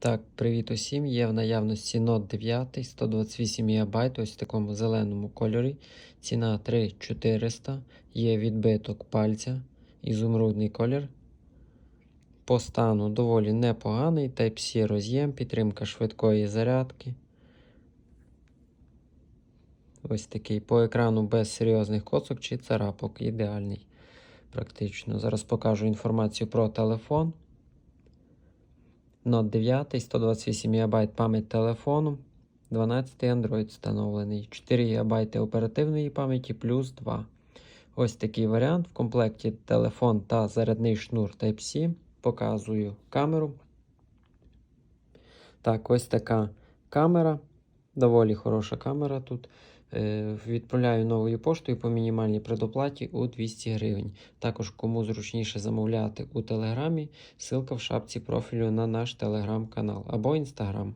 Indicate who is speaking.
Speaker 1: Так, привіт усім. Є в наявності Note 9 128 МБ, ось в такому зеленому кольорі. Ціна 3400. Є відбиток пальця, ізумрудний колір. По стану доволі непоганий. Type-C роз'єм, підтримка швидкої зарядки. Ось такий по екрану без серйозних косок чи царапок. Ідеальний. Практично. Зараз покажу інформацію про телефон. Note 9, 128 ГБ пам'ять телефону, 12 Android встановлений, 4 ГБ оперативної пам'яті плюс 2. Ось такий варіант. В комплекті телефон та зарядний шнур Type-C. Показую камеру. Так, ось така камера. Доволі хороша камера тут. Е, Відправляю новою поштою по мінімальній предоплаті у 200 гривень. Також, кому зручніше замовляти у Телеграмі, ссылка в шапці профілю на наш телеграм-канал або інстаграм.